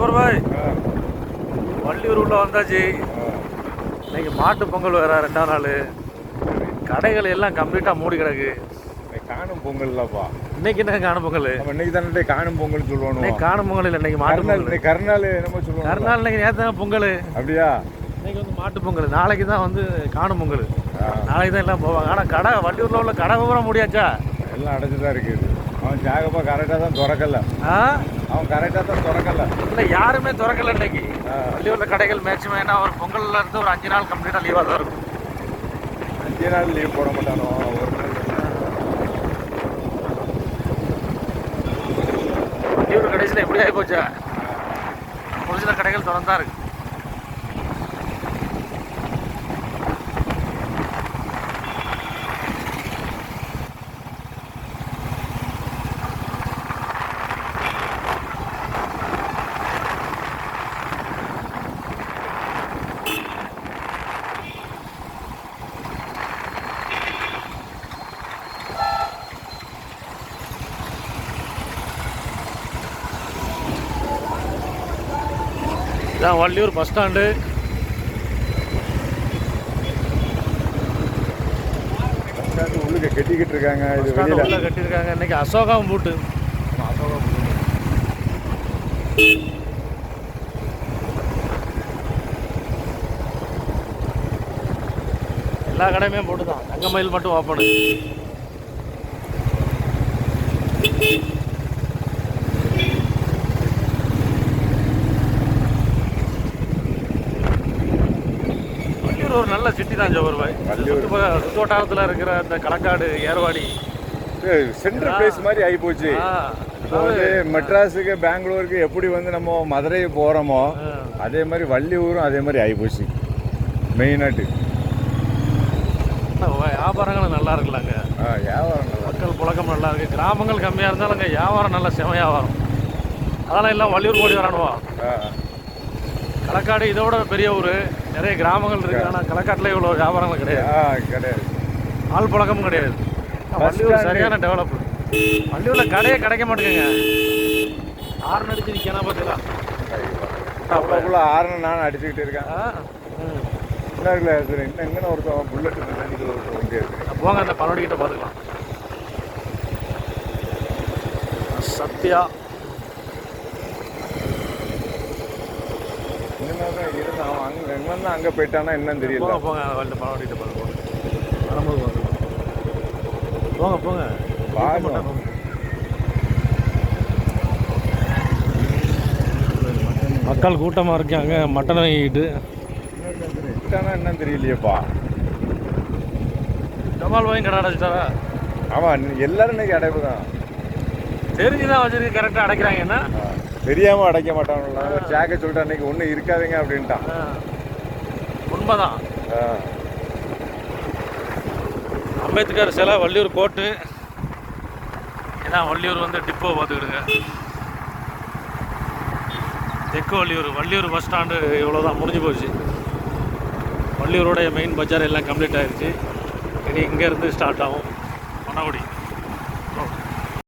ஜோபர் பாய் வள்ளியூர் உள்ள வந்தாச்சு. இன்னைக்கு மாட்டு பொங்கல் வேற ரெண்டாம் நாள். கடைகள் எல்லாம் கம்ப்ளீட்டாக மூடி கிடக்கு. காணும் பொங்கல்லப்பா. இன்னைக்கு என்ன காணும் பொங்கல்? இன்னைக்கு தானே காணும் பொங்கல் சொல்லுவோம் இன்னைக்கு காணும் பொங்கல் இல்லை இன்னைக்கு மாட்டு பொங்கல். கருநாள் என்னமோ சொல்லுவோம் கருநாள் இன்னைக்கு நேற்று பொங்கல். அப்படியா? இன்னைக்கு வந்து மாட்டு பொங்கல். நாளைக்கு தான் வந்து காணும் பொங்கல். நாளைக்கு தான் எல்லாம் போவாங்க. ஆனால் கடை வள்ளியூரில் உள்ள கடை விவரம் முடியாச்சா? எல்லாம் அடைஞ்சு தான் இருக்குது. அவன் ஜாகப்பா கரெக்டாக தான் திறக்கல ஆ அவன் கரெக்டாக தான் திறக்கல இல்லை யாருமே திறக்கல இன்னைக்கு ஆ, வள்ளியூரில் கடைகள் மேக்ஸிமம் ஏன்னா ஒரு பொங்கல்ல இருந்து ஒரு அஞ்சு நாள் கம்ப்ளீட்டாக லீவாக தான் இருக்கும் அஞ்சு நாள் லீவ் போட மாட்டானோ ஒரு நாள் வள்ளியூர் கடைசியில் எப்படி ஆகி போச்சா ஒரு சில கடைகள் திறந்தா இருக்கு இதான் வள்ளியூர் பஸ் ஸ்டாண்டு. உள்ளுக்கு கட்டிக்கிட்டு இருக்காங்க. இது வெளியில. உள்ள கட்டியிருக்காங்க. இன்னைக்கு அசோகாவும் பூட்டு. எல்லா கடையுமே போட்டு தான் தங்கமயில் மட்டும் ஓப்பனு வள்ளியூர் ஒரு நல்ல சிட்டி தான் ஜோபர் பாய். வள்ளியூர். சுற்று சுற்று வட்டாரத்தில் இருக்கிற இந்த களக்காடு ஏர்வாடி. சென்ட்ரல் பிளேஸ் மாதிரி ஆகி போச்சு இப்போ வந்து மெட்ராஸுக்கு பெங்களூருக்கு எப்படி வந்து நம்ம மதுரை போகிறோமோ. அதே மாதிரி வள்ளியூரும் அதே மாதிரி ஆகி போச்சு மெயினாட்டு வியாபாரங்களும் நல்லா இருக்குல்லங்க ஆ வியாபாரம் மக்கள் புழக்கம் நல்லா இருக்கு. கிராமங்கள் கம்மியாக இருந்தாலும் அங்கே வியாபாரம் நல்ல செம வியாபாரம். அதெல்லாம் எல்லாம் வள்ளியூர் ஓடி வரானுவா? ஆ. களக்காடு இதோட பெரிய ஊர். நிறைய கிராமங்கள் இருக்கு. ஆனால் களக்காட்டில் இவ்வளோ வியாபாரங்கள் கிடையாது. கிடையாது. ஆள் புழக்கமும் கிடையாது. வள்ளியூர். சரியான டெவலப் வள்ளியூரில் கடையே கிடைக்க மாட்டேங்குங்க ஆறு அடிச்சு நிற்கணும் பார்த்தீங்களா அவ்வளோக்குள்ள ஆரணும் நானும் அடிச்சுக்கிட்டு இருக்கேன். என்ன சார் இன்னும் எங்கே ஒருத்தன் புல்லட் மெக்கானிக்கல் ஒருத்தன் வண்டி இருக்கு போங்க அந்த பனோடிக்கிட்ட பார்த்துக்கலாம் சத்யா. இன்னும் தான் இருந்தான் அவன் அங்கே எங்கே அங்கே போயிட்டானா என்னன்னு தெரியல. போங்க போங்க. அந்த பனோடிக்கிட்ட பார்த்து போங்க. வரும்போது போங்க. போங்க பாருங்க. மக்கள் கூட்டமாக இருக்காங்க. மட்டன் வாங்கிட்டு. என்னன்னு தெரியலையேப்பா. ஜமால் வாங்கி கடை அடைச்சிட்டாரா? ஆமாம் எல்லாரும் இன்னைக்கு அடைப்பு தான் தெரிஞ்சு தான் வச்சிருக்கு கரெக்டாக அடைக்கிறாங்கன்னா தெரியாமல் அடைக்க மாட்டான்ல சேக்க சொல்லிட்டு அன்னைக்கு ஒன்றும் இருக்காதுங்க அப்படின்ட்டான். உண்மைதான். அம்பேத்கர் சிலை வள்ளியூர் கோட்டு. இதான் வள்ளியூர் வந்து டிப்போ பார்த்துக்கிடுங்க. தெற்கு வள்ளியூர் வள்ளியூர் பஸ் ஸ்டாண்டு இவ்வளோ தான் முடிஞ்சு போச்சு. வள்ளியூரோடைய மெயின் பஜார் எல்லாம் கம்ப்ளீட் ஆயிருச்சு. இனி இங்கேருந்து ஸ்டார்ட் ஆகும். மணக்குடி